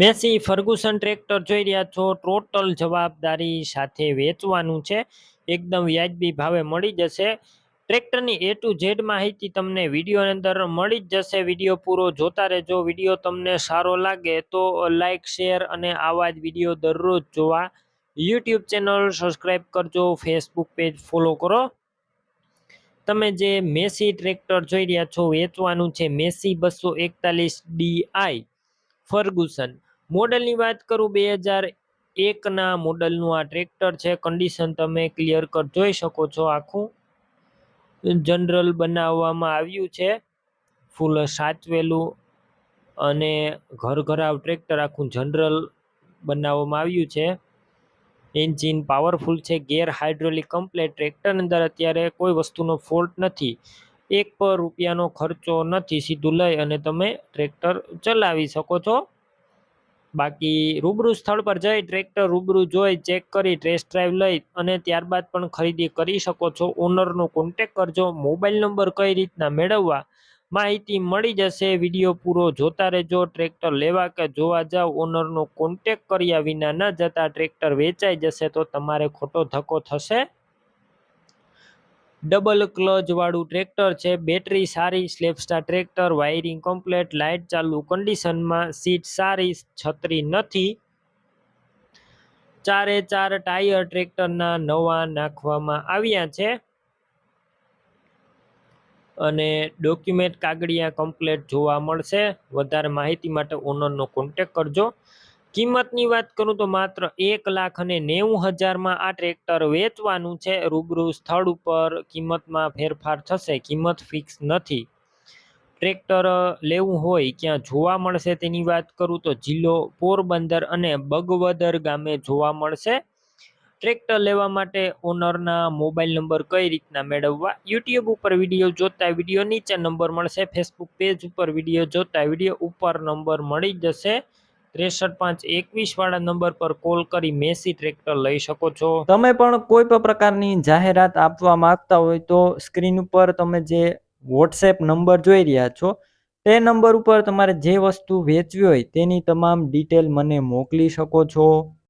Massey Ferguson tractor જોઈ રહ્યા છો. ટોટલ જવાબદારી સાથે વેચવાનું છે. એકદમ વ્યાજબી ભાવે મળી જશે. ટ્રેક્ટરની એ ટુ ઝેડ માહિતી તમને વિડીયોની અંદર મળી જ જશે. વીડિયો પૂરો જોતા રહેજો. વીડિયો તમને સારો લાગે તો લાઇક શેર અને આવા જ વીડિયો દરરોજ જોવા યુટ્યુબ ચેનલ સબસ્ક્રાઈબ કરજો. ફેસબુક પેજ ફોલો કરો. તમે જે મેસી ટ્રેક્ટર જોઈ રહ્યા છો, વેચવાનું છે. મેસી બસો એકતાલીસ ડીઆઈ ફર્ગુસન. મોડલની વાત કરું બે હજાર એકના મોડલનું. આ ટ્રેક્ટર છે. કન્ડિશન તમે ક્લિયર કટ જોઈ શકો છો આખું. જનરલ બનાવવામાં આવ્યું છે. ફૂલ સાચવેલું અને ઘર ઘરાવ ટ્રેક્ટર આખું જનરલ બનાવવામાં આવ્યું છે. એન્જિન પાવરફુલ છે. ગેર હાઇડ્રોલિક કમ્પ્લેટ ટ્રેક્ટરની અંદર અત્યારે કોઈ વસ્તુનો ફોલ્ટ નથી. એક પર રૂપિયાનો ખર્ચો નથી. સીધું લઈ અને તમે ટ્રેક્ટર ચલાવી શકો છો. બાકી રૂબરૂ સ્થળ પર જઈ ટ્રેક્ટર રૂબરૂ જોઈ ચેક કરી ટેસ્ટ ડ્રાઈવ લઈ અને ત્યારબાદ પણ ખરીદી કરી શકો છો. ઓનરનો કોન્ટેક કરજો મોબાઈલ નંબર કઈ રીતના મેળવવા માહિતી મળી જશે. વીડિયો પૂરો જોતા રહેજો ટ્રેક્ટર લેવા કે જોવા જાવ. ઓનરનો કોન્ટેક કર્યા વિના ન જતા ટ્રેક્ટર વેચાઈ જશે તો તમારે ખોટો ધક્કો થશે ડબલ ક્લચ વાળું ટ્રેક્ટર છે, બેટરી સારી સ્લેપસ્ટાર ટ્રેક્ટર, વાયરિંગ કમ્પ્લેટ, લાઇટ ચાલુ, કન્ડિશનમાં સીટ સારી, છત્રી નથી. ચારે ચાર ટાયર ટ્રેક્ટરના નવા નાખવામાં આવ્યા છે. અને ડોક્યુમેન્ટ કાગળિયા કમ્પ્લેટ જોવા મળશે. વધારે માહિતી માટે ઓનરનો કોન્ટેક કરજો. કિંમતની વાત કરું તો માત્ર એક લાખ અને નેવું હજારમાં આ ટ્રેક્ટર વેચવાનું છે. રૂબરૂ સ્થળ ઉપર કિંમતમાં ફેરફાર થશે, કિંમત ફિક્સ નથી. ટ્રેક્ટર લેવું હોય ક્યાં જોવા મળશે તેની વાત કરું તો જિલ્લો પોરબંદર અને બગવદર ગામે જોવા મળશે. ટ્રેક્ટર લેવા માટે ઓનરના મોબાઈલ નંબર કઈ રીતના મેળવવા? યુટ્યુબ ઉપર વીડિયો જોતા વીડિયો નીચે નંબર મળશે, ફેસબુક પેજ ઉપર વીડિયો જોતા વીડિયો ઉપર નંબર મળી જશે. ત્રેસઠ પાંચ એકવીસ વાળા નંબર પર કોલ કરી મેસી ટ્રેક્ટર લઈ શકો છો. તમે પણ કોઈ પણ પ્રકારની જાહેરાત આપવા માંગતા હોય તો સ્ક્રીન ઉપર તમે જે વોટ્સએપ નંબર જોઈ રહ્યા છો, તે નંબર ઉપર તમારે જે વસ્તુ વેચવી હોય તેની તમામ ડિટેલ મને મોકલી શકો છો.